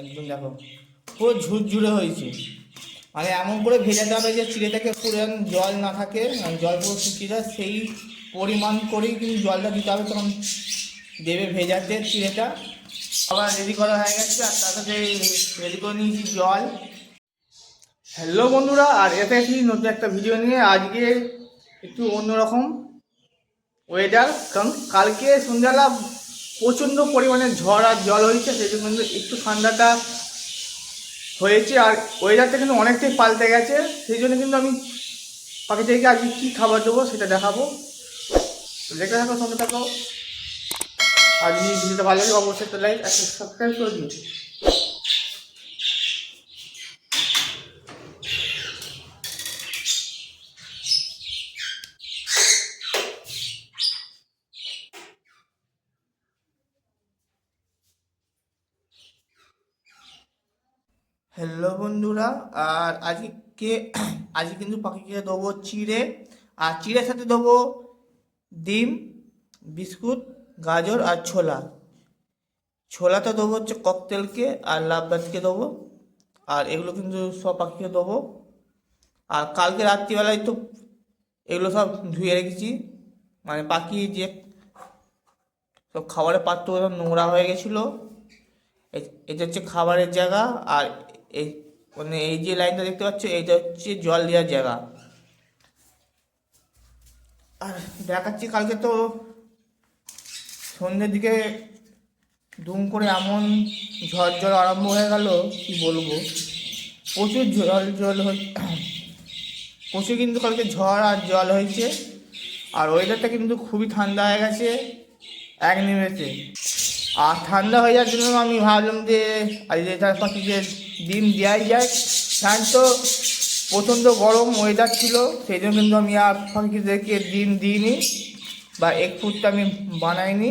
একদম দেখো, পুরো ঝুরঝুরে হয়েছে। মানে এমন করে ভেজাতে হবে যে চিড়েটাকে পুরো জল না থাকে মানে জল পুরো সেই পরিমাণ করেই কিন্তু জলটা দিতে হবে তখন দেবে ভেজাতে চিড়েটা। আবার রেডি করা হয়ে গেছে, আর তার সাথে রেডি করে নিয়েছি জল। হ্যালো বন্ধুরা, আর এসেছি নতুন একটা ভিডিও নিয়ে। আজকে একটু অন্যরকম ওয়েদার কারণ কালকে সন্ধ্যাবেলা প্রচণ্ড পরিমাণে ঝড় আর জল হয়েছে, সেই জন্য কিন্তু একটু ঠান্ডাটা হয়েছে আর ওয়েদারটা কিন্তু অনেকটাই পাল্টে গেছে। সেই জন্য কিন্তু আমি পাখিদেরকে আজকে কী খাবার দেবো সেটা দেখাবো। দেখে থাকো, সঙ্গে থাকো। আর যদি ভিডিওটা ভালো লাগে, অবশ্যই একটা লাইক একটা সাবস্ক্রাইব করে দিও। হ্যালো বন্ধুরা। আর আজকে আজকে কিন্তু পাখিকে দেবো চিড়ে। আর চিড়ের সাথে দেবো ডিম, বিস্কুট, গাজর আর ছোলা। ছোলাটা দেবো হচ্ছে ককটেলকে আর লাভবাদকে দেবো। আর এগুলো কিন্তু সব পাখিকে দেবো। আর কালকে রাত্রিবেলায় তো এগুলো সব ধুয়ে রেখেছি। মানে পাখি যে সব খাবারের পাত্র নোংরা হয়ে গেছিল। এটা হচ্ছে খাবারের জায়গা। আর এই মানে এই যে লাইনটা দেখতে পাচ্ছ, এইটা হচ্ছে জল দেওয়ার জায়গা। আর দেখাচ্ছি কালকে তো সন্ধ্যের দিকে দুম করে এমন ঝড় জল আরম্ভ হয়ে গেল, কি বলব? প্রচুর জল জল হয়ে প্রচুর কিন্তু কালকে ঝড় আর জল হয়েছে। আর ওয়েদারটা কিন্তু খুবই ঠান্ডা হয়ে গেছে, এক নিমেষে। আর ঠান্ডা হয়ে যাওয়ার জন্য আমি ভাবলাম যে আজ তার পাখিকে ডিম দেওয়াই যায়। কারণ তো প্রচণ্ড গরম ওয়েদার ছিল সেই জন্য কিন্তু আমি আর পাখিদেরকে ডিম দিইনি বা এক ফুটটা আমি বানাইনি।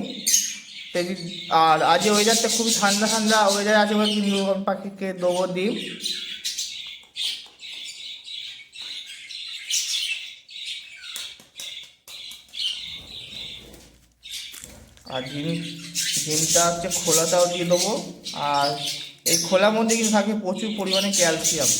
আর আজ ওয়েদারটা খুবই ঠান্ডা ঠান্ডা ওয়েদার আছে বলে কিন্তু পাখিকে দেবো ডিম আর ডিম ডিমটা হচ্ছে খোলাটাও দিয়ে দেবো। আর এই খোলা মধ্যে কিন্তু থাকে প্রচুর পরিমাণে ক্যালসিয়াম।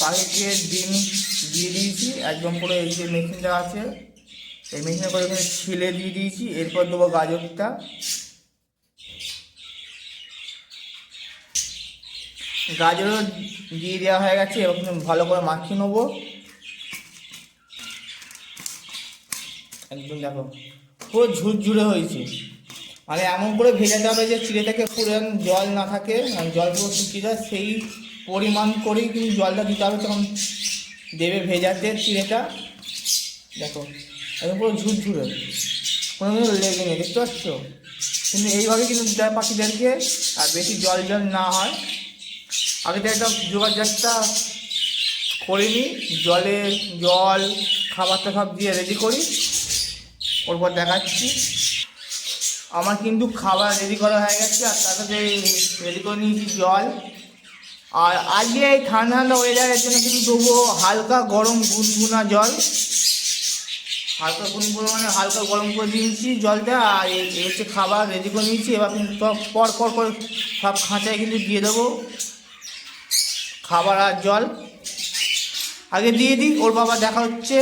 পাখিকে ডিম দিয়ে দিয়েছি, একদম পুরো এই যে মেশিনটা আছে, এই মেশিনে করে এখানে ছিলে দিয়ে দিয়েছি, এরপর দেবো গাজরটা। গাজরও দিয়ে দেওয়া হয়ে গেছে কিন্তু ভালো করে মাখিয়ে নেব। একদম দেখো, পুরো ঝুরঝুরে হয়েছে। মানে এমন করে ভেজাতে হবে যে চিড়েটাকে পুরো জল না থাকে মানে জল পুরো শুকিয়ে যায়, সেই পরিমাণ করেই কিন্তু জলটা দিতে হবে তখন দেবে ভেজাতে চিড়েটা। দেখো, একদম পুরো ঝুরঝুরে কোনো কিন্তু লেগে নেই, দেখতে পাচ্ছ? কিন্তু এইভাবে কিন্তু পাখিদেরকে, আর বেশি জল জল না হয়। আগে তো একটা যোগাযোগটা করিনি, জলে জল খাবারটা সব দিয়ে রেডি করি। ওরপর দেখাচ্ছি। আমার কিন্তু খাবার রেডি করা হয়ে গেছে, আর তার সাথে রেডি করে নিয়েছি জল। আর আজকে এই ঠান্ডা ঠান্ডা ওয়েদারের জন্য কিন্তু দেবো হালকা গরম গুনগুনা জল। হালকা গুনগুনো মানে হালকা গরম করে দিয়েছি জলটা, আর হচ্ছে খাবার রেডি করে নিয়েছি। এবার কিন্তু সব পর পর করে সব খাঁচায় কিন্তু দিয়ে দেবো। খাবার আর জল। আগে দিয়ে দিই ওর বাবা দেখা হচ্ছে।